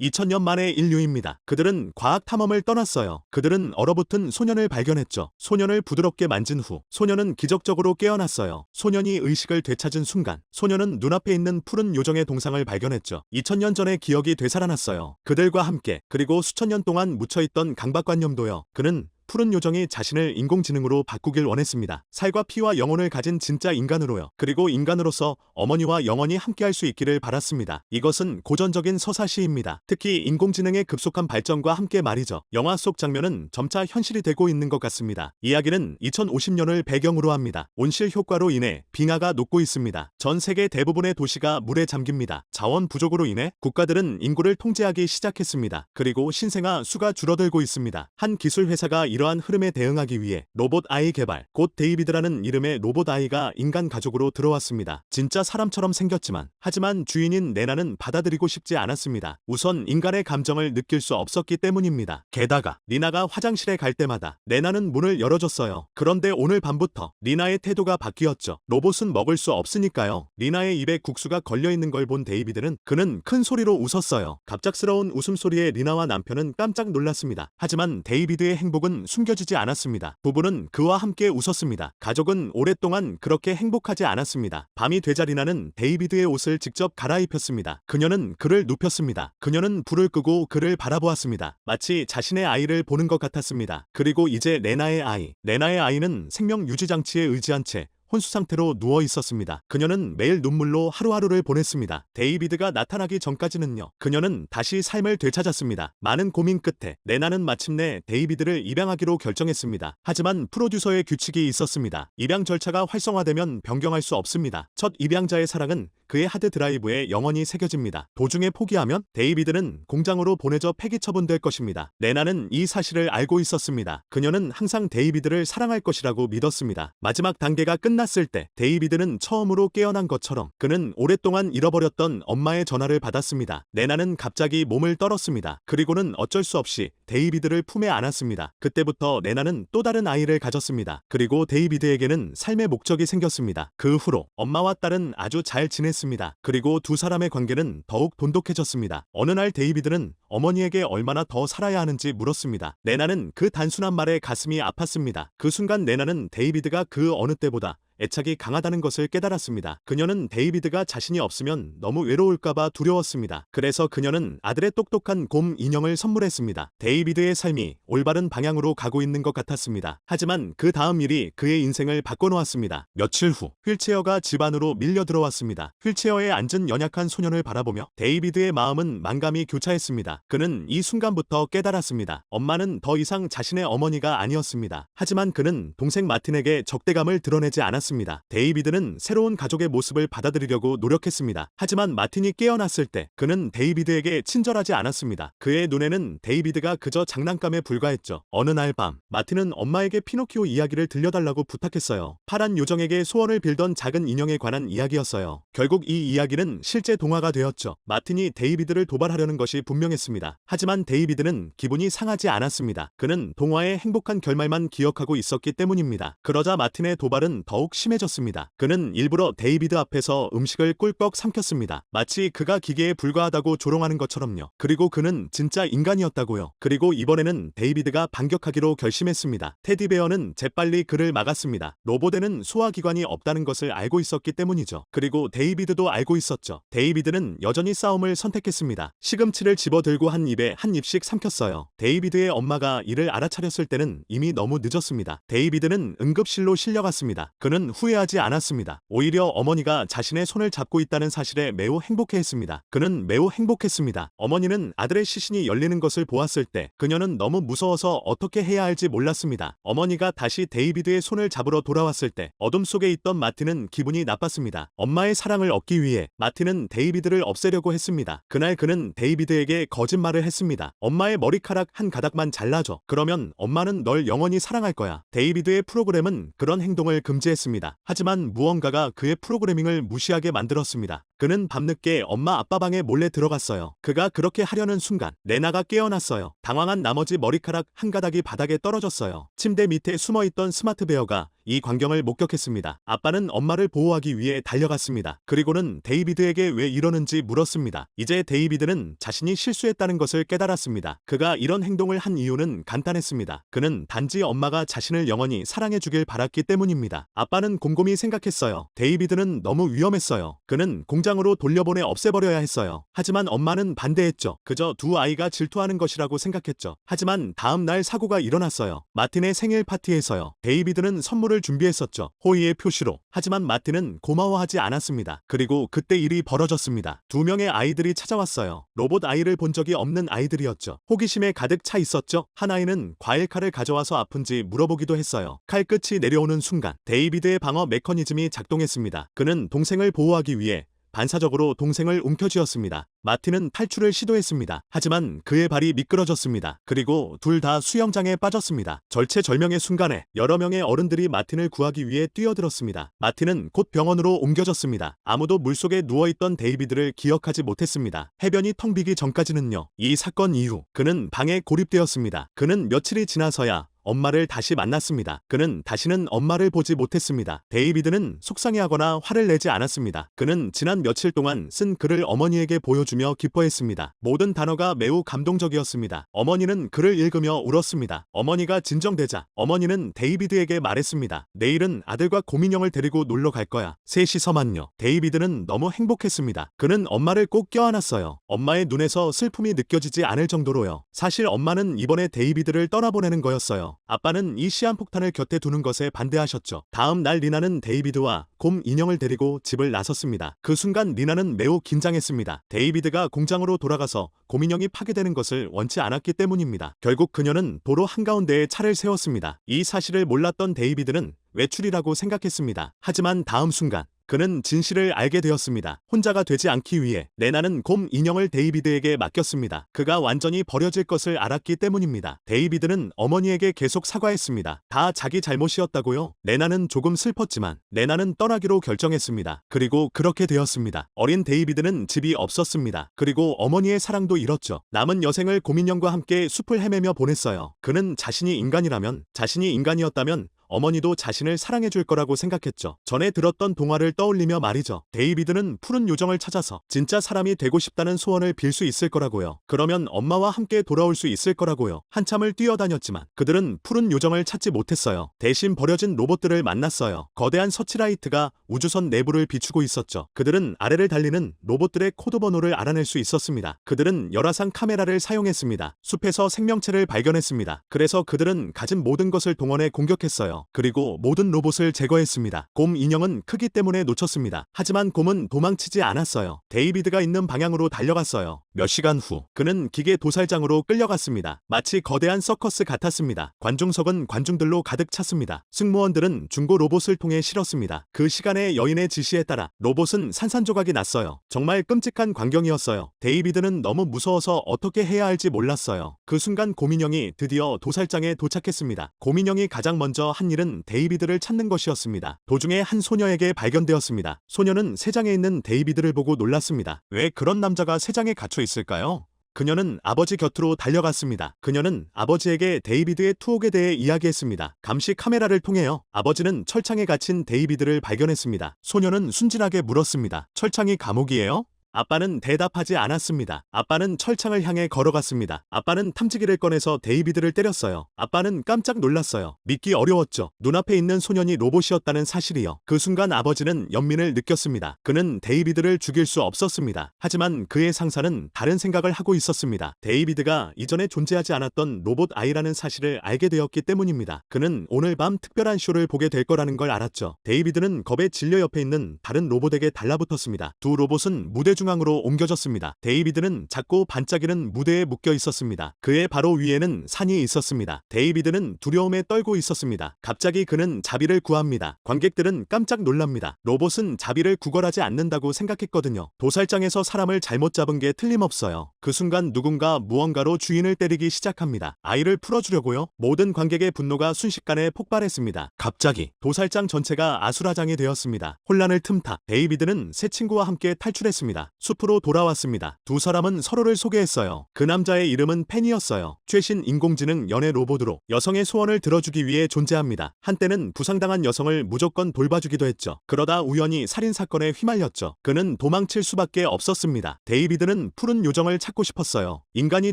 2000년 만의 인류입니다. 그들은 과학 탐험을 떠났어요. 그들은 얼어붙은 소년을 발견했죠. 소년을 부드럽게 만진 후 소년은 기적적으로 깨어났어요. 소년이 의식을 되찾은 순간 소년은 눈앞에 있는 푸른 요정의 동상을 발견했죠. 2000년 전의 기억이 되살아났어요. 그들과 함께 그리고 수천 년 동안 묻혀있던 강박관념도요. 그는 푸른 요정이 자신을 인공지능으로 바꾸길 원했습니다. 살과 피와 영혼을 가진 진짜 인간으로요. 그리고 인간으로서 어머니와 영원히 함께할 수 있기를 바랐습니다. 이것은 고전적인 서사시입니다. 특히 인공지능의 급속한 발전과 함께 말이죠. 영화 속 장면은 점차 현실이 되고 있는 것 같습니다. 이야기는 2050년을 배경으로 합니다. 온실 효과로 인해 빙하가 녹고 있습니다. 전 세계 대부분의 도시가 물에 잠깁니다. 자원 부족으로 인해 국가들은 인구를 통제하기 시작했습니다. 그리고 신생아 수가 줄어들고 있습니다. 한 기술 회사가 이 러한 흐름에 대응하기 위해 로봇 아이 개발, 곧 데이비드라는 이름의 로봇 아이가 인간 가족으로 들어왔습니다. 진짜 사람처럼 생겼지만, 하지만 주인인 레나는 받아들이고 싶지 않았습니다. 우선 인간의 감정을 느낄 수 없었기 때문입니다. 게다가 리나가 화장실에 갈 때마다 레나는 문을 열어줬어요. 그런데 오늘 밤부터 리나의 태도가 바뀌었죠. 로봇은 먹을 수 없으니까요. 리나의 입에 국수가 걸려있는 걸 본 데이비드는 그는 큰 소리로 웃었어요. 갑작스러운 웃음소리에 리나와 남편은 깜짝 놀랐습니다. 하지만 데이비드의 행복은 숨겨지지 않았습니다. 부부는 그와 함께 웃었습니다. 가족은 오랫동안 그렇게 행복하지 않았습니다. 밤이 되자 리나는 데이비드의 옷을 직접 갈아입혔습니다. 그녀는 그를 눕혔습니다. 그녀는 불을 끄고 그를 바라보았습니다. 마치 자신의 아이를 보는 것 같았습니다. 그리고 이제 레나의 아이. 레나의 아이는 생명 유지 장치에 의지한 채 혼수 상태로 누워 있었습니다. 그녀는 매일 눈물로 하루하루를 보냈습니다. 데이비드가 나타나기 전까지는요. 그녀는 다시 삶을 되찾았습니다. 많은 고민 끝에 레나는 마침내 데이비드를 입양하기로 결정했습니다. 하지만 프로듀서의 규칙이 있었습니다. 입양 절차가 활성화되면 변경할 수 없습니다. 첫 입양자의 사랑은 그의 하드 드라이브에 영원히 새겨집니다. 도중에 포기하면 데이비드는 공장으로 보내져 폐기 처분될 것입니다. 레나는 이 사실을 알고 있었습니다. 그녀는 항상 데이비드를 사랑할 것이라고 믿었습니다. 마지막 단계가 끝났을 때 데이비드는 처음으로 깨어난 것처럼 그는 오랫동안 잃어버렸던 엄마의 전화를 받았습니다. 레나는 갑자기 몸을 떨었습니다. 그리고는 어쩔 수 없이 데이비드를 품에 안았습니다. 그때부터 레나는 또 다른 아이를 가졌습니다. 그리고 데이비드에게는 삶의 목적이 생겼습니다. 그 후로 엄마와 딸은 아주 잘 지냈습니다. 그리고 두 사람의 관계는 더욱 돈독해졌습니다. 어느 날 데이비드는 어머니에게 얼마나 더 살아야 하는지 물었습니다. 레나는 그 단순한 말에 가슴이 아팠습니다. 그 순간 레나는 데이비드가 그 어느 때보다 애착이 강하다는 것을 깨달았습니다. 그녀는 데이비드가 자신이 없으면 너무 외로울까봐 두려웠습니다. 그래서 그녀는 아들의 똑똑한 곰 인형을 선물했습니다. 데이비드의 삶이 올바른 방향으로 가고 있는 것 같았습니다. 하지만 그 다음 일이 그의 인생을 바꿔놓았습니다. 며칠 후 휠체어가 집 안으로 밀려 들어왔습니다. 휠체어에 앉은 연약한 소년을 바라보며 데이비드의 마음은 만감이 교차했습니다. 그는 이 순간부터 깨달았습니다. 엄마는 더 이상 자신의 어머니가 아니었습니다. 하지만 그는 동생 마틴에게 적대감을 드러내지 않았습니다. 않았습니다. 데이비드는 새로운 가족의 모습을 받아들이려고 노력했습니다. 하지만 마틴이 깨어났을 때 그는 데이비드에게 친절하지 않았습니다. 그의 눈에는 데이비드가 그저 장난감에 불과했죠. 어느 날 밤, 마틴은 엄마에게 피노키오 이야기를 들려달라고 부탁했어요. 파란 요정에게 소원을 빌던 작은 인형에 관한 이야기였어요. 결국 이 이야기는 실제 동화가 되었죠. 마틴이 데이비드를 도발하려는 것이 분명했습니다. 하지만 데이비드는 기분이 상하지 않았습니다. 그는 동화의 행복한 결말만 기억하고 있었기 때문입니다. 그러자 마틴의 도발은 더욱 심해졌습니다. 그는 일부러 데이비드 앞에서 음식을 꿀꺽 삼켰습니다. 마치 그가 기계에 불과하다고 조롱하는 것처럼요. 그리고 그는 진짜 인간이었다고요. 그리고 이번에는 데이비드가 반격하기로 결심했습니다. 테디베어는 재빨리 그를 막았습니다. 로보데는 소화기관이 없다는 것을 알고 있었기 때문이죠. 그리고 데이비드도 알고 있었죠. 데이비드는 여전히 싸움을 선택했습니다. 시금치를 집어들고 한 입에 한 입씩 삼켰어요. 데이비드의 엄마가 이를 알아차렸을 때는 이미 너무 늦었습니다. 데이비드는 응급실로 실려갔습니다. 그는 후회하지 않았습니다. 오히려 어머니가 자신의 손을 잡고 있다는 사실에 매우 행복해했습니다. 그는 매우 행복했습니다. 어머니는 아들의 시신이 열리는 것을 보았을 때 그녀는 너무 무서워서 어떻게 해야 할지 몰랐습니다. 어머니가 다시 데이비드의 손을 잡으러 돌아왔을 때 어둠 속에 있던 마틴은 기분이 나빴습니다. 엄마의 사랑을 얻기 위해 마틴은 데이비드를 없애려고 했습니다. 그날 그는 데이비드에게 거짓말을 했습니다. 엄마의 머리카락 한 가닥만 잘라줘. 그러면 엄마는 널 영원히 사랑할 거야. 데이비드의 프로그램은 그런 행동을 금지했습니다. 하지만 무언가가 그의 프로그래밍을 무시하게 만들었습니다. 그는 밤늦게 엄마 아빠 방에 몰래 들어갔어요. 그가 그렇게 하려는 순간 레나가 깨어났어요. 당황한 나머지 머리카락 한 가닥이 바닥에 떨어졌어요. 침대 밑에 숨어있던 스마트 베어가 이 광경을 목격했습니다. 아빠는 엄마를 보호하기 위해 달려갔습니다. 그리고는 데이비드에게 왜 이러는지 물었습니다. 이제 데이비드는 자신이 실수했다는 것을 깨달았습니다. 그가 이런 행동을 한 이유는 간단했습니다. 그는 단지 엄마가 자신을 영원히 사랑해주길 바랐기 때문입니다. 아빠는 곰곰이 생각했어요. 데이비드는 너무 위험했어요. 그는 공 장으로 돌려보내 없애버려야 했어요. 하지만 엄마는 반대했죠. 그저 두 아이가 질투하는 것이라고 생각했죠. 하지만 다음 날 사고가 일어났어요. 마틴의 생일 파티에서요. 데이비드는 선물을 준비했었죠. 호의의 표시로. 하지만 마틴은 고마워하지 않았습니다. 그리고 그때 일이 벌어졌습니다. 두 명의 아이들이 찾아왔어요. 로봇 아이를 본 적이 없는 아이들이었죠. 호기심에 가득 차 있었죠. 한 아이는 과일 칼을 가져와서 아픈지 물어보기도 했어요. 칼 끝이 내려오는 순간 데이비드의 방어 메커니즘이 작동했습니다. 그는 동생을 보호하기 위해 반사적으로 동생을 움켜쥐었습니다. 마틴은 탈출을 시도했습니다. 하지만 그의 발이 미끄러졌습니다. 그리고 둘 다 수영장에 빠졌습니다. 절체절명의 순간에 여러 명의 어른들이 마틴을 구하기 위해 뛰어들었습니다. 마틴은 곧 병원으로 옮겨졌습니다. 아무도 물속에 누워있던 데이비드를 기억하지 못했습니다. 해변이 텅 비기 전까지는요. 이 사건 이후 그는 방에 고립되었습니다. 그는 며칠이 지나서야 엄마를 다시 만났습니다. 그는 다시는 엄마를 보지 못했습니다. 데이비드는 속상해하거나 화를 내지 않았습니다. 그는 지난 며칠 동안 쓴 글을 어머니에게 보여주며 기뻐했습니다. 모든 단어가 매우 감동적이었습니다. 어머니는 글을 읽으며 울었습니다. 어머니가 진정되자 어머니는 데이비드에게 말했습니다. 내일은 아들과 고민형을 데리고 놀러 갈 거야. 셋이서만요. 데이비드는 너무 행복했습니다. 그는 엄마를 꼭 껴안았어요. 엄마의 눈에서 슬픔이 느껴지지 않을 정도로요. 사실 엄마는 이번에 데이비드를 떠나보내는 거였어요. 아빠는 이 시한폭탄을 곁에 두는 것에 반대하셨죠. 다음 날 리나는 데이비드와 곰 인형을 데리고 집을 나섰습니다. 그 순간 리나는 매우 긴장했습니다. 데이비드가 공장으로 돌아가서 곰 인형이 파괴되는 것을 원치 않았기 때문입니다. 결국 그녀는 도로 한가운데에 차를 세웠습니다. 이 사실을 몰랐던 데이비드는 외출이라고 생각했습니다. 하지만 다음 순간 그는 진실을 알게 되었습니다. 혼자가 되지 않기 위해 레나는 곰 인형을 데이비드에게 맡겼습니다. 그가 완전히 버려질 것을 알았기 때문입니다. 데이비드는 어머니에게 계속 사과했습니다. 다 자기 잘못이었다고요? 레나는 조금 슬펐지만 레나는 떠나기로 결정했습니다. 그리고 그렇게 되었습니다. 어린 데이비드는 집이 없었습니다. 그리고 어머니의 사랑도 잃었죠. 남은 여생을 곰 인형과 함께 숲을 헤매며 보냈어요. 그는 자신이 인간이라면, 자신이 인간이었다면 어머니도 자신을 사랑해줄 거라고 생각했죠. 전에 들었던 동화를 떠올리며 말이죠. 데이비드는 푸른 요정을 찾아서 진짜 사람이 되고 싶다는 소원을 빌 수 있을 거라고요. 그러면 엄마와 함께 돌아올 수 있을 거라고요. 한참을 뛰어다녔지만 그들은 푸른 요정을 찾지 못했어요. 대신 버려진 로봇들을 만났어요. 거대한 서치라이트가 우주선 내부를 비추고 있었죠. 그들은 아래를 달리는 로봇들의 코드 번호를 알아낼 수 있었습니다. 그들은 열화상 카메라를 사용했습니다. 숲에서 생명체를 발견했습니다. 그래서 그들은 가진 모든 것을 동원해 공격했어요. 그리고 모든 로봇을 제거했습니다. 곰 인형은 크기 때문에 놓쳤습니다. 하지만 곰은 도망치지 않았어요. 데이비드가 있는 방향으로 달려갔어요. 몇 시간 후 그는 기계 도살장으로 끌려갔습니다. 마치 거대한 서커스 같았습니다. 관중석은 관중들로 가득 찼습니다. 승무원들은 중고 로봇을 통해 실었습니다. 그 시간에 여인의 지시에 따라 로봇은 산산조각이 났어요. 정말 끔찍한 광경이었어요. 데이비드는 너무 무서워서 어떻게 해야 할지 몰랐어요. 그 순간 고민형이 드디어 도살장에 도착했습니다. 고민형이 가장 먼저 한 일은 데이비드를 찾는 것이었습니다. 도중에 한 소녀에게 발견되었습니다. 소녀는 세장에 있는 데이비드를 보고 놀랐습니다. 왜 그런 남자가 세장에 갇혀 있을까요? 그녀는 아버지 곁으로 달려갔습니다. 그녀는 아버지에게 데이비드의 투옥에 대해 이야기했습니다. 감시 카메라를 통해요. 아버지는 철창에 갇힌 데이비드를 발견했습니다. 소녀는 순진하게 물었습니다. 철창이 감옥이에요? 아빠는 대답하지 않았습니다. 아빠는 철창을 향해 걸어갔습니다. 아빠는 탐지기를 꺼내서 데이비드를 때렸어요. 아빠는 깜짝 놀랐어요. 믿기 어려웠죠. 눈앞에 있는 소년이 로봇이었다는 사실이요. 그 순간 아버지는 연민을 느꼈습니다. 그는 데이비드를 죽일 수 없었습니다. 하지만 그의 상사는 다른 생각을 하고 있었습니다. 데이비드가 이전에 존재하지 않았던 로봇 아이라는 사실을 알게 되었기 때문입니다. 그는 오늘 밤 특별한 쇼를 보게 될 거라는 걸 알았죠. 데이비드는 겁에 질려 옆에 있는 다른 로봇에게 달라붙었습니다. 두 로봇은 무대 중 상황으로 옮겨졌습니다. 데이비드는 작고 반짝이는 무대에 묶여 있었습니다. 그의 바로 위에는 산이 있었습니다. 데이비드는 두려움에 떨고 있었습니다. 갑자기 그는 자비를 구합니다. 관객들은 깜짝 놀랍니다. 로봇은 자비를 구걸하지 않는다고 생각했거든요. 도살장에서 사람을 잘못 잡은 게 틀림없어요. 그 순간 누군가 무언가로 주인을 때리기 시작합니다. 아이를 풀어주려고요? 모든 관객의 분노가 순식간에 폭발했습니다. 갑자기 도살장 전체가 아수라장이 되었습니다. 혼란을 틈타 데이비드는 새 친구와 함께 탈출했습니다. 숲으로 돌아왔습니다. 두 사람은 서로를 소개했어요. 그 남자의 이름은 펜이었어요. 최신 인공지능 연애 로봇으로 여성의 소원을 들어주기 위해 존재합니다. 한때는 부상당한 여성을 무조건 돌봐주기도 했죠. 그러다 우연히 살인 사건에 휘말렸죠. 그는 도망칠 수밖에 없었습니다. 데이비드는 푸른 요정을 찾고 싶었어요. 인간이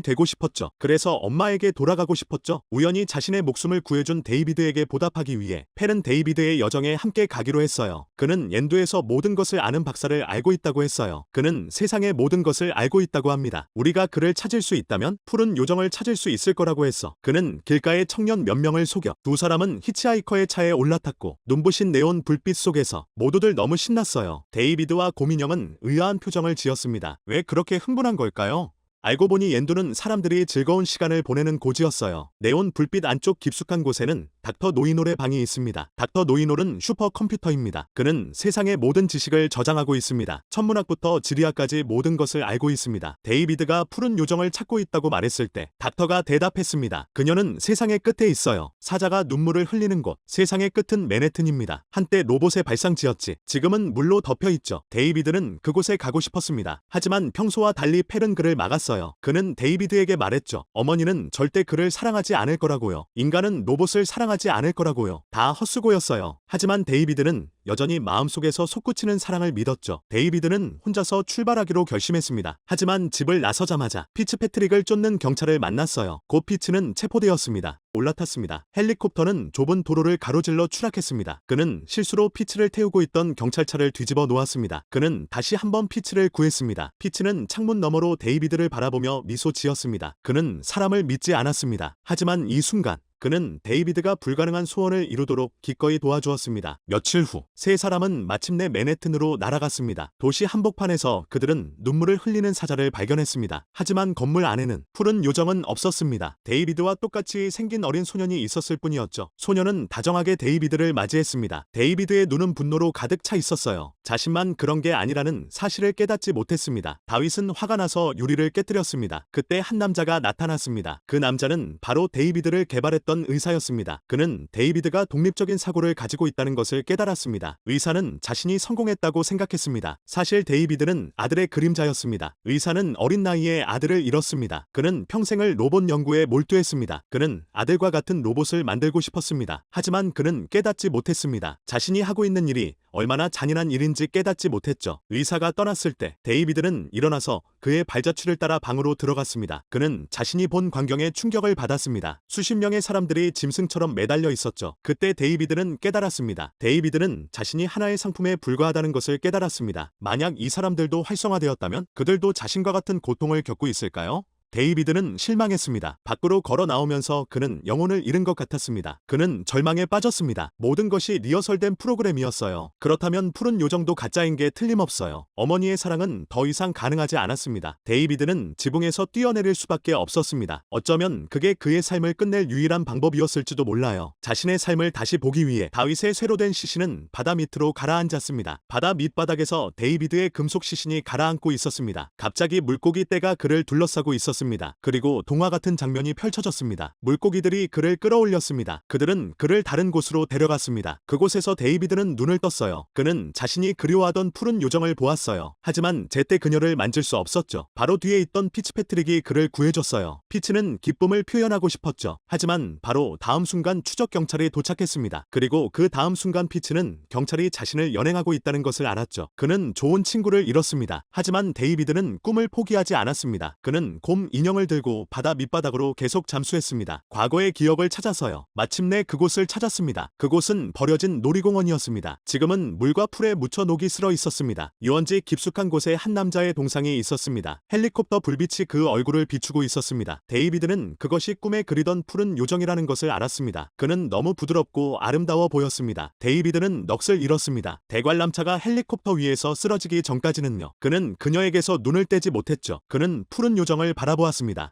되고 싶었죠. 그래서 엄마에게 돌아가고 싶었죠. 우연히 자신의 목숨을 구해준 데이비드에게 보답하기 위해 펜은 데이비드의 여정에 함께 가기로 했어요. 그는 옌두에서 모든 것을 아는 박사를 알고 있다고 했어요. 그는 세상의 모든 것을 알고 있다고 합니다. 우리가 그를 찾을 수 있다면 푸른 요정을 찾을 수 있을 거라고 했어. 그는 길가의 청년 몇 명을 속여 두 사람은 히치하이커의 차에 올라탔고 눈부신 네온 불빛 속에서 모두들 너무 신났어요. 데이비드와 고민영은 의아한 표정을 지었습니다. 왜 그렇게 흥분한 걸까요? 알고 보니 옌두는 사람들이 즐거운 시간을 보내는 곳이었어요. 네온 불빛 안쪽 깊숙한 곳에는 닥터 노이놀의 방이 있습니다. 닥터 노이놀은 슈퍼컴퓨터입니다. 그는 세상의 모든 지식을 저장하고 있습니다. 천문학부터 지리학까지 모든 것을 알고 있습니다. 데이비드가 푸른 요정을 찾고 있다고 말했을 때 닥터가 대답했습니다. 그녀는 세상의 끝에 있어요. 사자가 눈물을 흘리는 곳. 세상의 끝은 맨해튼입니다. 한때 로봇의 발상지였지. 지금은 물로 덮여 있죠. 데이비드는 그곳에 가고 싶었습니다. 하지만 평소와 달리 펠은 그를 막았어요. 그는 데이비드에게 말했죠. 어머니는 절대 그를 사랑하지 않을 거라고요. 인간은 로봇을 사랑하지 않을 거라고요. 다 헛수고였어요. 하지만 데이비드는 여전히 마음속에서 솟구치는 사랑을 믿었죠. 데이비드는 혼자서 출발하기로 결심했습니다. 하지만 집을 나서자마자 피츠 패트릭을 쫓는 경찰을 만났어요. 곧 피츠는 체포되었습니다. 올라탔습니다. 헬리콥터는 좁은 도로를 가로질러 추락했습니다. 그는 실수로 피츠를 태우고 있던 경찰차를 뒤집어 놓았습니다. 그는 다시 한번 피츠를 구했습니다. 피츠는 창문 너머로 데이비드를 바라보며 미소 지었습니다. 그는 사람을 믿지 않았습니다. 하지만 이 순간 그는 데이비드가 불가능한 소원을 이루도록 기꺼이 도와주었습니다. 며칠 후 세 사람은 마침내 맨해튼으로 날아갔습니다. 도시 한복판에서 그들은 눈물을 흘리는 사자를 발견했습니다. 하지만 건물 안에는 푸른 요정은 없었습니다. 데이비드와 똑같이 생긴 어린 소년이 있었을 뿐이었죠. 소년은 다정하게 데이비드를 맞이했습니다. 데이비드의 눈은 분노로 가득 차 있었어요. 자신만 그런 게 아니라는 사실을 깨닫지 못했습니다. 다윗은 화가 나서 유리를 깨뜨렸습니다. 그때 한 남자가 나타났습니다. 그 남자는 바로 데이비드를 개발했던 의사였습니다. 그는 데이비드가 독립적인 사고를 가지고 있다는 것을 깨달았습니다. 의사는 자신이 성공했다고 생각했습니다. 사실 데이비드는 아들의 그림자였습니다. 의사는 어린 나이에 아들을 잃었습니다. 그는 평생을 로봇 연구에 몰두했습니다. 그는 아들과 같은 로봇을 만들고 싶었습니다. 하지만 그는 깨닫지 못했습니다. 자신이 하고 있는 일이 얼마나 잔인한 일인지 깨닫지 못했죠. 의사가 떠났을 때 데이비드는 일어나서 그의 발자취를 따라 방으로 들어갔습니다. 그는 자신이 본 광경에 충격을 받았습니다. 수십 명의 사람들이 짐승처럼 매달려 있었죠. 그때 데이비드는 깨달았습니다. 데이비드는 자신이 하나의 상품에 불과하다는 것을 깨달았습니다. 만약 이 사람들도 활성화되었다면 그들도 자신과 같은 고통을 겪고 있을까요? 데이비드는 실망했습니다. 밖으로 걸어 나오면서 그는 영혼을 잃은 것 같았습니다. 그는 절망에 빠졌습니다. 모든 것이 리허설된 프로그램이었어요. 그렇다면 푸른 요정도 가짜인 게 틀림없어요. 어머니의 사랑은 더 이상 가능하지 않았습니다. 데이비드는 지붕에서 뛰어내릴 수밖에 없었습니다. 어쩌면 그게 그의 삶을 끝낼 유일한 방법이었을지도 몰라요. 자신의 삶을 다시 보기 위해 다윗의 쇠로 된 시신은 바다 밑으로 가라앉았습니다. 바다 밑바닥에서 데이비드의 금속 시신이 가라앉고 있었습니다. 갑자기 물고기 떼가 그를 둘러싸고 있었습니다. 그리고 동화 같은 장면이 펼쳐졌습니다. 물고기들이 그를 끌어올렸습니다. 그들은 그를 다른 곳으로 데려갔습니다. 그곳에서 데이비드는 눈을 떴어요. 그는 자신이 그리워하던 푸른 요정을 보았어요. 하지만 제때 그녀를 만질 수 없었죠. 바로 뒤에 있던 피치 패트릭이 그를 구해줬어요. 피치는 기쁨을 표현하고 싶었죠. 하지만 바로 다음 순간 추적 경찰이 도착했습니다. 그리고 그 다음 순간 피치는 경찰이 자신을 연행하고 있다는 것을 알았죠. 그는 좋은 친구를 잃었습니다. 하지만 데이비드는 꿈을 포기하지 않았습니다. 그는 곰 인형을 들고 바다 밑바닥으로 계속 잠수했습니다. 과거의 기억을 찾아서요. 마침내 그곳을 찾았습니다. 그곳은 버려진 놀이공원이었습니다. 지금은 물과 풀에 묻혀 녹이 슬어 있었습니다. 유원지 깊숙한 곳에 한 남자의 동상이 있었습니다. 헬리콥터 불빛이 그 얼굴을 비추고 있었습니다. 데이비드는 그것이 꿈에 그리던 푸른 요정이라는 것을 알았습니다. 그는 너무 부드럽고 아름다워 보였습니다. 데이비드는 넋을 잃었습니다. 대관람차가 헬리콥터 위에서 쓰러지기 전까지는요. 그는 그녀에게서 눈을 떼지 못했죠. 그는 푸른 요정을 바라보았습니다.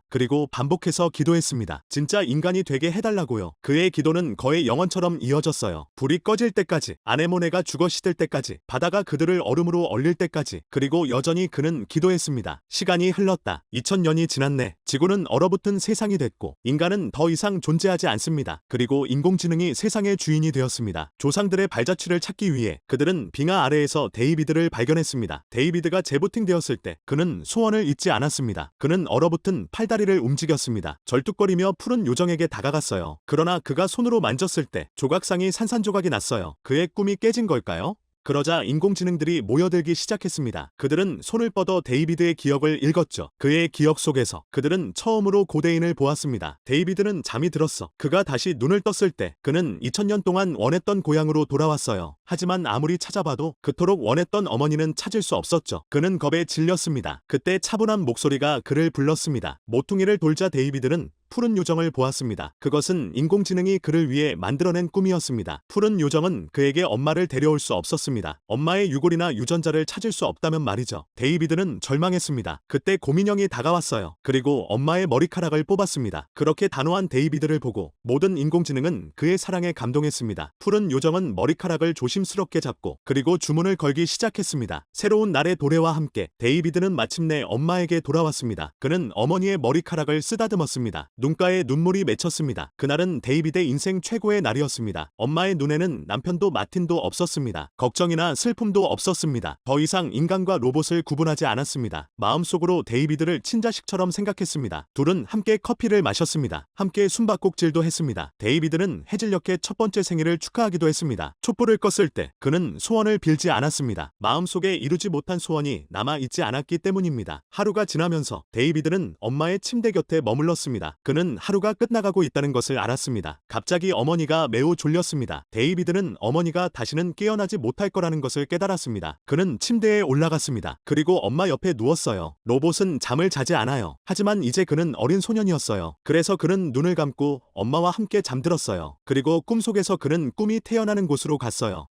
그리고 반복해서 기도했습니다. 진짜 인간이 되게 해달라고요. 그의 기도는 거의 영원처럼 이어졌어요. 불이 꺼질 때까지, 아네모네가 죽어 시들 때까지, 바다가 그들을 얼음으로 얼릴 때까지, 그리고 여전히 그는 기도했습니다. 시간이 흘렀다. 2000년이 지났네. 지구는 얼어붙은 세상이 됐고, 인간은 더 이상 존재하지 않습니다. 그리고 인공지능이 세상의 주인이 되었습니다. 조상들의 발자취를 찾기 위해 그들은 빙하 아래에서 데이비드를 발견했습니다. 데이비드가 재부팅되었을 때 그는 소원을 잊지 않았습니다. 그는 얼어붙 은 팔다리를 움직였습니다. 절뚝거리며 푸른 요정에게 다가갔어요. 그러나 그가 손으로 만졌을 때 조각상이 산산조각이 났어요. 그의 꿈이 깨진 걸까요? 그러자 인공지능들이 모여들기 시작했습니다. 그들은 손을 뻗어 데이비드의 기억을 읽었죠. 그의 기억 속에서 그들은 처음으로 고대인을 보았습니다. 데이비드는 잠이 들었어. 그가 다시 눈을 떴을 때 그는 2000년 동안 원했던 고향으로 돌아왔어요. 하지만 아무리 찾아봐도 그토록 원했던 어머니는 찾을 수 없었죠. 그는 겁에 질렸습니다. 그때 차분한 목소리가 그를 불렀습니다. 모퉁이를 돌자 데이비드는 푸른 요정을 보았습니다. 그것은 인공지능이 그를 위해 만들어낸 꿈이었습니다. 푸른 요정은 그에게 엄마를 데려올 수 없었습니다. 엄마의 유골이나 유전자를 찾을 수 없다면 말이죠. 데이비드는 절망했습니다. 그때 고민형이 다가왔어요. 그리고 엄마의 머리카락을 뽑았습니다. 그렇게 단호한 데이비드를 보고 모든 인공지능은 그의 사랑에 감동했습니다. 푸른 요정은 머리카락을 조심스럽게 잡고 그리고 주문을 걸기 시작했습니다. 새로운 날의 도래와 함께 데이비드는 마침내 엄마에게 돌아왔습니다. 그는 어머니의 머리카락을 쓰다듬었습니다. 눈가에 눈물이 맺혔습니다. 그날은 데이비드의 인생 최고의 날이었습니다. 엄마의 눈에는 남편도 마틴도 없었습니다. 걱정이나 슬픔도 없었습니다. 더 이상 인간과 로봇을 구분하지 않았습니다. 마음속으로 데이비드를 친자식처럼 생각했습니다. 둘은 함께 커피를 마셨습니다. 함께 숨바꼭질도 했습니다. 데이비드는 해질녘의 첫 번째 생일을 축하하기도 했습니다. 촛불을 껐을 때 그는 소원을 빌지 않았습니다. 마음속에 이루지 못한 소원이 남아 있지 않았기 때문입니다. 하루가 지나면서 데이비드는 엄마의 침대 곁에 머물렀습니다. 그는 하루가 끝나가고 있다는 것을 알았습니다. 갑자기 어머니가 매우 졸렸습니다. 데이비드는 어머니가 다시는 깨어나지 못할 거라는 것을 깨달았습니다. 그는 침대에 올라갔습니다. 그리고 엄마 옆에 누웠어요. 로봇은 잠을 자지 않아요. 하지만 이제 그는 어린 소년이었어요. 그래서 그는 눈을 감고 엄마와 함께 잠들었어요. 그리고 꿈속에서 그는 꿈이 태어나는 곳으로 갔어요.